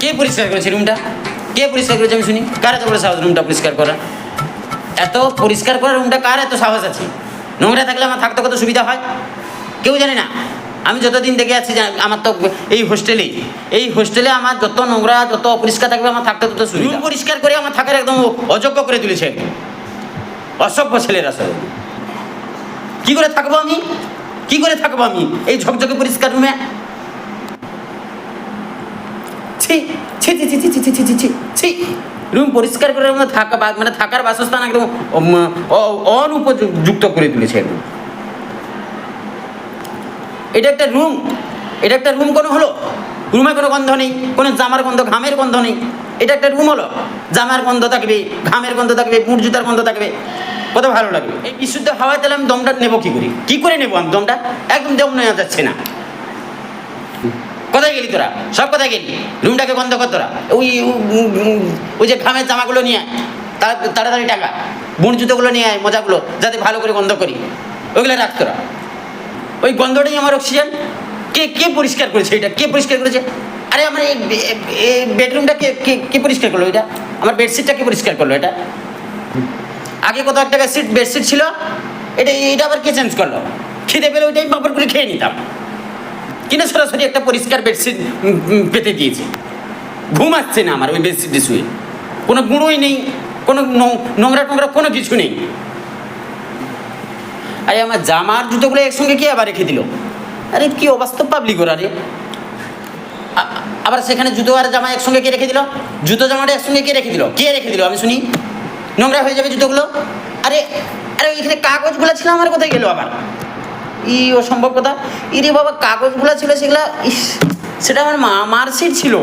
কে পরিষ্কার করেছে রুমটা কে পরিষ্কার করেছে আমি শুনি? কার এত বড় সাহস রুমটা পরিষ্কার করা? এত পরিষ্কার করা রুমটা কার এত সাহস আছে? নোংরা থাকলে আমার থাকতে কত সুবিধা হয়? কেউ জানে না। আমি যতদিন দেখে আছি আমার তো এই হোস্টেলেই এই। হোস্টেলে আমার যত নোংরা, যত অপরিষ্কার থাকবে, আমার থাকতে তত সুবিধা। পরিষ্কার করে আমার থাকার একদম অযোগ্য করে তুলেছে। অসভ্য ছেলেরা সব। কী করে থাকব আমি? কী করে থাকব আমি? এই ঝকঝকে পরিষ্কার রুমে ছি ছি ছি ছি ছি ছি ছি ছি ছি ছি। রুম পরিষ্কার করে থাকা মানে থাকার বাসস্থান একদম অনুপযুক্ত করে তুলেছে একদম এটা একটা রুম, এটা একটা রুম কোনো হলো? রুমে কোনো গন্ধ নেই, কোনো জামার গন্ধ, ঘামের গন্ধ নেই। এটা একটা রুম হলো। জামার গন্ধ থাকবে, ঘামের গন্ধ থাকবে মুট জুতার গন্ধ থাকবে। কত ভালো লাগবে। এই বিশুদ্ধ হাওয়ায় তাহলে আমি দমটা নেব কী করি? কী করে নেব আমি দমটা? একদম দম নেওয়া যাচ্ছে না। কোথায় গেলি তোরা? সব কোথায় গেলি? রুমটাকে বন্ধ কর তোরা। ওই ওই যে ঘামের জামাগুলো নিয়ে আয়। তাড়া- তাড়াতাড়ি টাকা। বুট জুতোগুলো নিয়ে আয়, মজাগুলো, যাতে ভালো করে গন্ধ করি। ওইগুলো রাখ তোরা। ওই গন্ধটাই আমার অক্সিজেন কে কে পরিষ্কার করেছে এটা? কে পরিষ্কার করেছে? আরে আমার এই বেডরুমটা কে কে পরিষ্কার করল এটা? আমার বেডশিটটা কে পরিষ্কার করল এটা? আগে কত একটা বেডশিট বেডশিট ছিল? এটা এটা আবার কে চেঞ্জ করল? খিদে পেলে ওইটাই বাপর করে খেয়ে নিতাম। কিনা সরাসরি একটা পরিষ্কার বেডশিট পেতে দিয়েছে। ঘুম আসছে না আমার ওই বেডশিটে শুয়ে। কোনো গুঁড়োই নেই, কোনো নোংরা টোংরা কোনো কিছু নেই। আরে আমার জামার জুতোগুলো একসঙ্গে কে আবার রেখে দিল? আরে কি অবাস্তব পাবলিক ওরা রে। আবার সেখানে জুতো আর জামা একসঙ্গে কে রেখে দিল? জুতো জামাটা একসঙ্গে কে রেখে দিল? কে রেখে দিল? আমি শুনি। নোংরা হয়ে যাবে জুতোগুলো? আরে আরে এখানে কাগজগুলো ছিল আমার, কোথায় গেল আবার? ই অসম্ভব কথা? ইরে বাবা, কাগজগুলো ছিল সেগুলো, ইস, সেটা আমার মা, মার ছিল।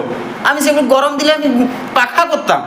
আমি সেগুলো গরম দিলে আমি পাখা করতাম।